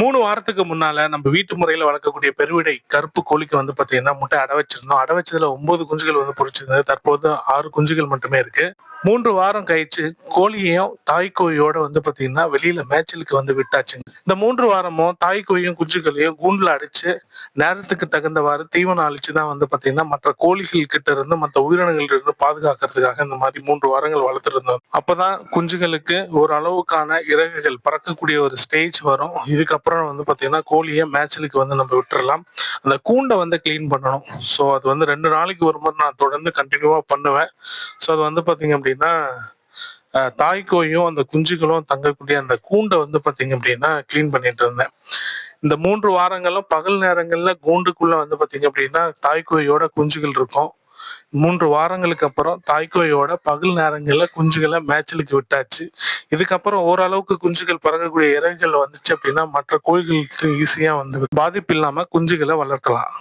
மூணு வாரத்துக்கு முன்னால நம்ம வீட்டு முறையில வளர்க்கக்கூடிய பெருவிடை கருப்பு கோழிக்கு வந்து பாத்தீங்கன்னா முட்டை அடை வச்சிருந்தோம். அடை வச்சதுல ஒன்பது குஞ்சுகள் வந்து பொறிச்சிருந்தது. தற்போது ஆறு குஞ்சுகள் மட்டுமே இருக்கு. மூன்று வாரம் கழிச்சு கோழியையும் தாய் கோழியோட வந்து பாத்தீங்கன்னா வெளியில மேய்ச்சலுக்கு வந்து விட்டாச்சுங்க. இந்த மூன்று வாரமும் தாய் கோழியும் குஞ்சுகளையும் கூண்டுல அடிச்சு நேரத்துக்கு தகுந்தவாறு தீவனம் அழிச்சு தான் வந்து பாத்தீங்கன்னா மற்ற கோழிகள் கிட்ட இருந்து மற்ற உயிரினங்கள் இருந்து பாதுகாக்கிறதுக்காக இந்த மாதிரி மூன்று வாரங்கள் வளர்த்துருந்தோம். அப்பதான் குஞ்சுகளுக்கு ஓரளவுக்கான இறகுகள் பறக்கக்கூடிய ஒரு ஸ்டேஜ் வரும். இதுக்கப்புறம் வந்து பாத்தீங்கன்னா கோழியை மேய்ச்சலுக்கு வந்து நம்ம விட்டுறலாம். அந்த கூண்டை வந்து க்ளீன் பண்ணணும். ஸோ அது வந்து ரெண்டு நாளைக்கு ஒரு முறை நான் தொடர்ந்து கண்டினியூவா பண்ணுவேன். ஸோ அது வந்து பாத்தீங்க அப்படின்னா தாய்க்கோயும் அந்த குஞ்சுகளும் தங்கக்கூடிய அந்த கூண்டை வந்து பாத்தீங்க அப்படின்னா க்ளீன் பண்ணிட்டு இருந்தேன். இந்த மூன்று வாரங்களும் பகல் நேரங்கள்ல கூண்டுக்குள்ள வந்து பாத்தீங்க அப்படின்னா தாய்க்கோயோட குஞ்சுகள் இருக்கும். மூன்று வாரங்களுக்கு அப்புறம் தாய்க்கோயோட பகல் நேரங்களில் குஞ்சுகளை மேய்ச்சலுக்கு விட்டாச்சு. இதுக்கப்புறம் ஓரளவுக்கு குஞ்சுகள் பறக்கக்கூடிய இறகுகள் வந்துச்சு அப்படின்னா மற்ற கோழிகளுக்கு ஈஸியாக வந்து பாதிப்பு இல்லாமல் குஞ்சுகளை வளர்க்கலாம்.